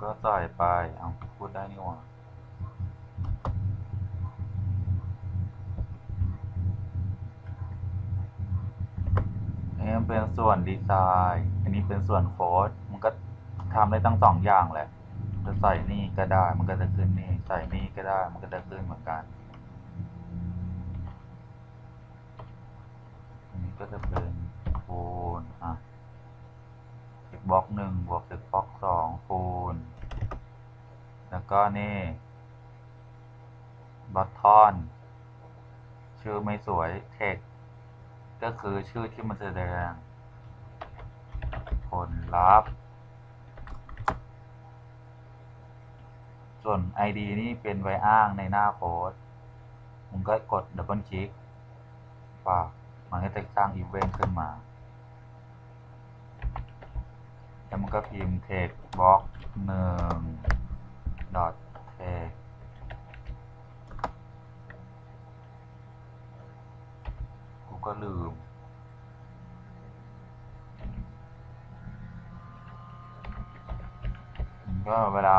ก็ใส่ไป เอาพูดได้นี่หว่าอันนี้เป็นส่วนดีไซน์ อันนี้เป็นส่วนโค้ด มันก็ทำได้ทั้งสองอย่างแหละ จะใส่นี่ก็ได้ มันก็จะขึ้นนี่ ใส่นี่ก็ได้ มันก็จะขึ้นเหมือนกัน อันนี้ก็จะเป็นคูณอะเทค บล็อกหนึ่งบวกเทคบล็อกสองคูณ แล้วก็นี่บัตทอนชื่อไม่สวยเทคก็คือชื่อที่มันแสดง ผลลัพธ์ ส่วน ID นี่เป็นไว้อ้างในหน้าโค้ดมึงก็กดดับเบิลคลิกป่ามันก็จะสร้างอีเวนต์ขึ้นมา แล้วมันก็พิมพ์ text box หนึ่ง dot text กูก็ลืม ก็เวลา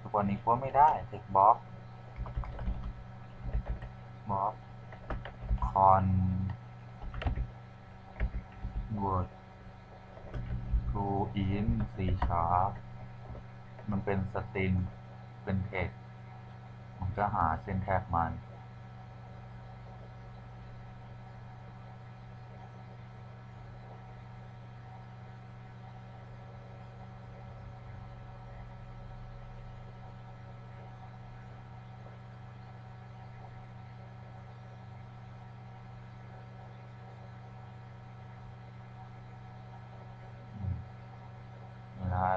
ทุกวันนี้ก็ไม่ได้ text box box con word to in c sharp มันเป็นสตริงเป็นเทคมันก็หาเส้นแทกมัน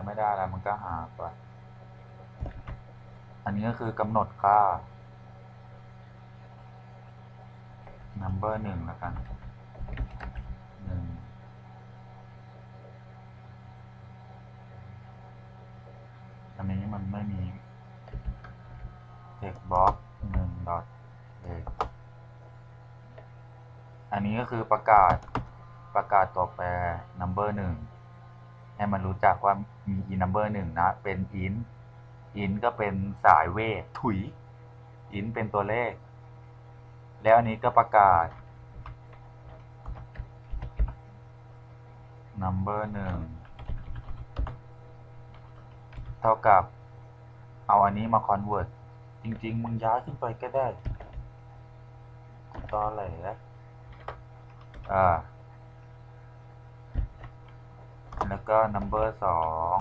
ไม่ได้แล้วมันก็หาไป อันนี้ก็คือกำหนดค่า number หนึ่งแล้วกันหนึ่งอันนี้มันไม่มี text box หนึ่ง dot text อันนี้ก็คือประกาศประกาศตัวแปร number หนึ่ง ให้มันรู้จักว่ามี in number หนึ่งนะ เป็น int int ก็เป็นสายเวทถุย int เป็นตัวเลข แล้วอันนี้ก็ประกาศ number หนึ่งเท่ากับ เอาอันนี้มา convert จริง ๆ มึงย้ายขึ้นไปก็ได้ตอแหลอ่า แล้วก็ number สอง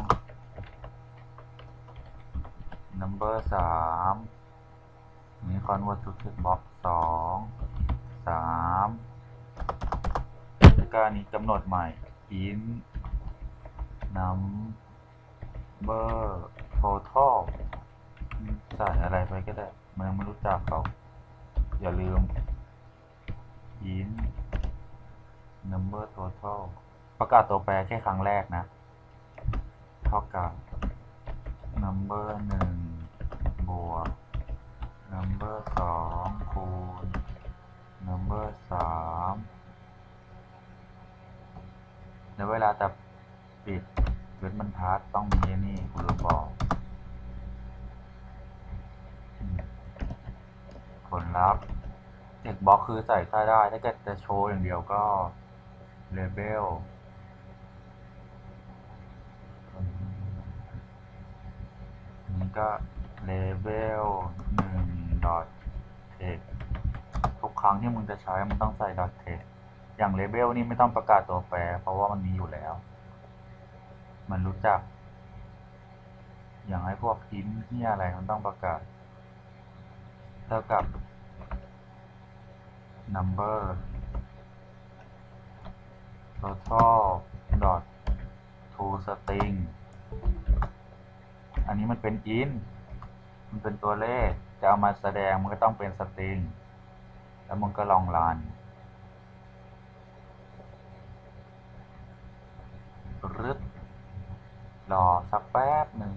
number สามนี่ convert to text box สองสามแล้วก็นี้กำหนดใหม่ in number total ใส่อะไรไปก็ได้มันไม่รู้จักเขาอย่าลืม in number total ประกาศตัวแปรแค่ครั้งแรกนะ เท่ากับ number หนึ่งบวก number สองคูณ number สามแล้วเวลาจะปิดเวทบรรทัดต้องมีนี่กูลืมบอกผลลัพธ์เทคบ็อกคือใส่ค่าได้ ถ้าเกิดจะโชว์อย่างเดียวก็ label อัน นี้ก็ label หนึ่ง dot text ทุกครั้งที่มึงจะใช้มันต้องใส่ dot text อย่าง label นี่ไม่ต้องประกาศตัวแปร เพราะว่ามันมีอยู่แล้ว มันรู้จัก อย่างให้พวกพิมพ์ที่อะไรมันต้องประกาศ เท่ากับ number total dot to string นนี้มันเป็น int มันเป็นตัวเลข จะเอามาแสดงมันก็ต้องเป็น string แล้วมึงก็ลองรันรึดรอสักแป๊บหนึ่ง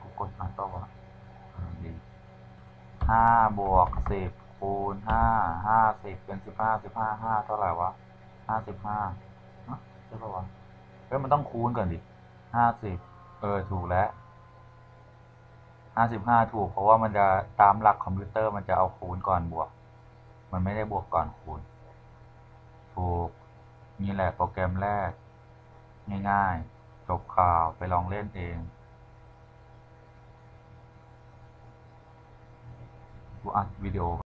กูกดมาต่อวะดีห้าบวกสิบคูณห้าห้าสิบเป็นสิบห้าสิบห้าห้าเท่าไหร่วะห้าสิบห้าใช่ปะวะเฮ้ยมันต้องคูณก่อนดิห้าสิบ เออ ถูกแล้วห้าสิบห้าถูก เพราะว่ามันจะตามหลักคอมพิวเตอร์มันจะเอาคูณก่อนบวก มันไม่ได้บวกก่อนคูณ ถูก นี่แหละโปรแกรมแรก ง่ายๆ จบข่าวไปลองเล่นเองกูอัดวิดีโอ